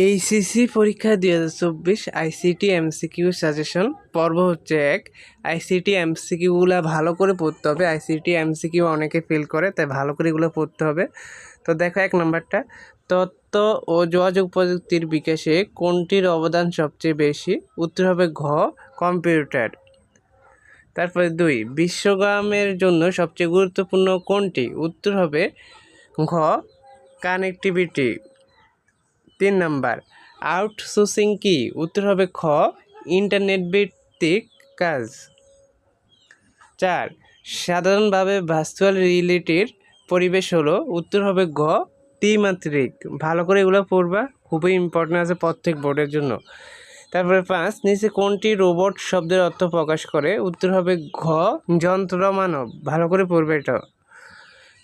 HSC পরীক্ষা দুই হাজার চব্বিশ আইসিটি এমসিকিউ সাজেশন পর্ব হচ্ছে এক। আইসিটি এমসিকিউগুলো ভালো করে পড়তে হবে। আইসিটি এমসিকিউ অনেকে ফিল করে, তাই ভালো করে এগুলো পড়তে হবে। তো দেখো এক নম্বরটা। তথ্য ও যোগাযোগ প্রযুক্তির বিকাশে কোনটির অবদান সবচেয়ে বেশি? উত্তর হবে ঘ, কম্পিউটার। তারপরে দুই বিশ্বগ্রামের জন্য সবচেয়ে গুরুত্বপূর্ণ কোনটি? উত্তর হবে ঘ, কানেক্টিভিটি। তিন নাম্বার। আউটসোর্সিং কি? উত্তর হবে খ ইন্টারনেট ভিত্তিক কাজ। চার, সাধারণভাবে ভার্চুয়াল রিয়েলিটির পরিবেশ হলো, উত্তর হবে গ, ত্রিমাত্রিক। ভালো করে এগুলো পড়বা, খুবই ইম্পর্টেন্ট আছে প্রত্যেক বোর্ডের জন্য। তারপরে পাঁচ, নিচে কোনটি রোবট শব্দের অর্থ প্রকাশ করে? উত্তর হবে ঘ, যন্ত্র মানব। ভালো করে পড়বে এটা।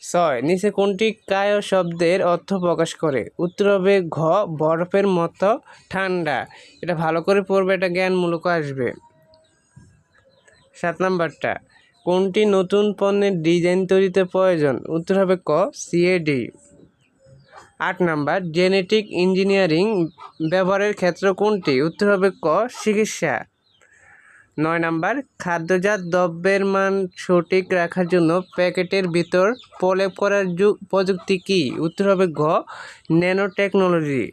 ছয়, নিচে কোনটি কায় শব্দের অর্থ প্রকাশ করে? উত্তর হবে ঘ, বরফের মতো ঠান্ডা। এটা ভালো করে পড়বে, এটা জ্ঞানমূলক আসবে। সাত নাম্বারটা, কোনটি নতুন পণ্যের ডিজাইন তৈরিতে প্রয়োজন? উত্তর হবে ক সিএডি আট নাম্বার, জেনেটিক ইঞ্জিনিয়ারিং ব্যবহারের ক্ষেত্র কোনটি? উত্তর হবে ক, চিকিৎসা। নয় নাম্বার, খাদ্যজাত দ্রব্যের মান সঠিক রাখার জন্য প্যাকেটের ভিতর প্রলেপ করার যু- প্রযুক্তি কি? উত্তর হবে ঘ ন্যানো টেকনোলজি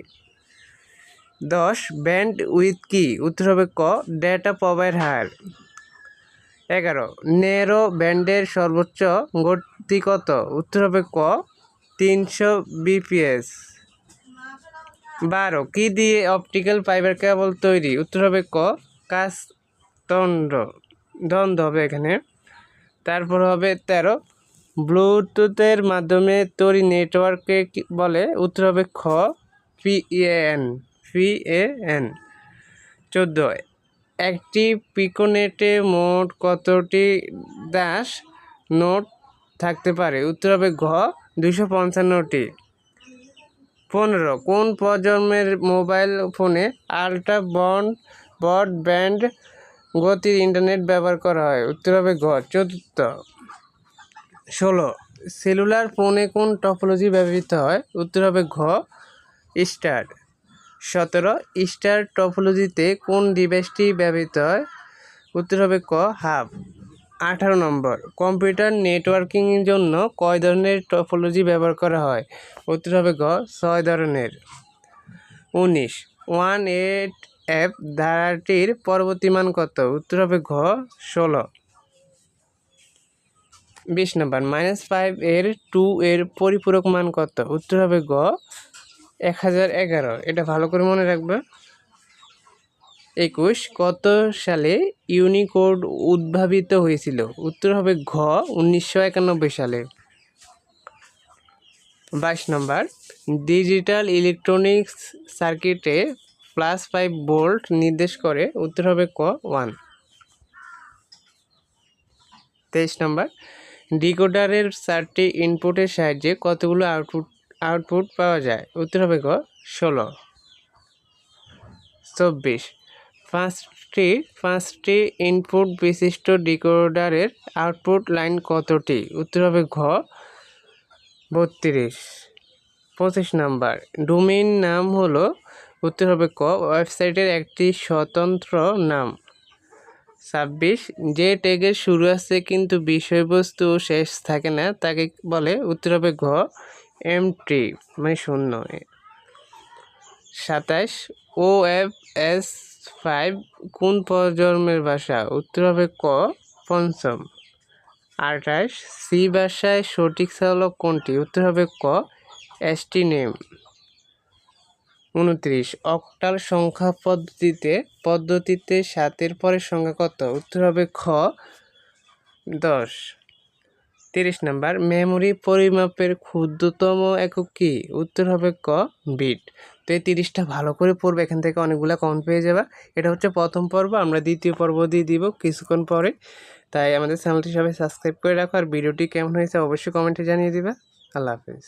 দশ, ব্যান্ড উইথ কি? উত্তর হবে ক, ডেটা প্রবাহের হার। এগারো নেরো ব্যান্ডের সর্বোচ্চ গতি কত? উত্তর হবে ক, তিনশো বিপিএস। বারো, কি দিয়ে অপটিক্যাল ফাইবার কেবল তৈরি? উত্তর হবে ক কাজ দণ্ড দ্বন্দ্ব হবে এখানে। তারপর হবে তেরো। ব্লুটুথের মাধ্যমে তৈরি নেটওয়ার্ককে বলে? উত্তর হবে খ পিএন পিএন চোদ্দ। একটি পিকোনেটে মোট কতটি দাস নোট থাকতে পারে? উত্তর হবে ঘ দুশো পঞ্চান্নটি। পনেরো। কোন প্রজন্মের mobile phone ultra band broadband গতির ইন্টারনেট ব্যবহার করা হয়। উত্তর হবে ঘ চতুর্থ। ষোলো। সেলুলার ফোনে কোন টপোলজি ব্যবহৃত হয়? উত্তর হবে ঘ। স্টার সতেরো। স্টার টপোলজিতে কোন ডিভাইসটি ব্যবহৃত হয়? উত্তর হবে ক হাব আঠারো নম্বর। কম্পিউটার নেটওয়ার্কিংয়ের জন্য কয় ধরনের টপোলজি ব্যবহার করা হয়? উত্তর হবে ঘ, ছয় ধরনের। উনিশ। ওয়ান এইট এফ ধারাটির পরবর্তী মান কত? উত্তর হবে ঘ, ষোলো। বিশ নম্বর মাইনাস ফাইভ এর টু এর পরিপূরক মান কত? উত্তর হবে গ এক হাজার এগারো। এটা ভালো করে মনে রাখবে। একুশ, কত সালে ইউনিকোড উদ্ভাবিত হয়েছিল? উত্তর হবে ঘ, উনিশশো একানব্বই সালে। বাইশ নম্বর ডিজিটাল ইলেকট্রনিক্স সার্কিটে প্লাস ফাইভ ভোল্ট নির্দেশ করে, উত্তর হবে ক ওয়ান তেইশ নম্বর ডিকোডারের চারটি ইনপুটের সাহায্যে কতগুলো আউটপুট আউটপুট পাওয়া যায়? উত্তর হবে ক, ষোলো। চব্বিশ। পাঁচটি পাঁচটি ইনপুট বিশিষ্ট ডিকোডারের আউটপুট লাইন কতটি? উত্তর হবে ঘ, বত্রিশ। পঁচিশ নাম্বার ডোমেইন নাম হলো উত্তর হবে ক, ওয়েবসাইটের একটি স্বতন্ত্র নাম। ছাব্বিশ, যে ট্যাগের শুরু আছে কিন্তু বিষয়বস্তু শেষ থাকে না, তাকে বলে উত্তর হবে ঘ, এমটি মানে শূন্য। সাতাশ, ও এফ এস ফাইভ কোন প্রজন্মের ভাষা? উত্তর হবে ক, পঞ্চম। আঠাশ, সি ভাষায় সঠিক চালক কোনটি? উত্তর হবে ক এসটি নেম উনত্রিশ। অক্টাল সংখ্যা পদ্ধতিতে পদ্ধতিতে সাতের পরের সংখ্যা কত? উত্তর হবে খ, দশ। তিরিশ নাম্বার, মেমোরি পরিমাপের ক্ষুদ্রতম একক কি? উত্তর হবে ক, বিট। তো এই তিরিশটা ভালো করে পড়বে, এখান থেকে অনেকগুলো কমন পেয়ে যাবা। এটা হচ্ছে প্রথম পর্ব, আমরা দ্বিতীয় পর্ব দিয়ে দিব কিছুক্ষণ পরে। তাই আমাদের চ্যানেলটি সবাই সাবস্ক্রাইব করে রাখো, আর ভিডিওটি কেমন হয়েছে অবশ্যই কমেন্টে জানিয়ে দিবা। আল্লাহ হাফিজ।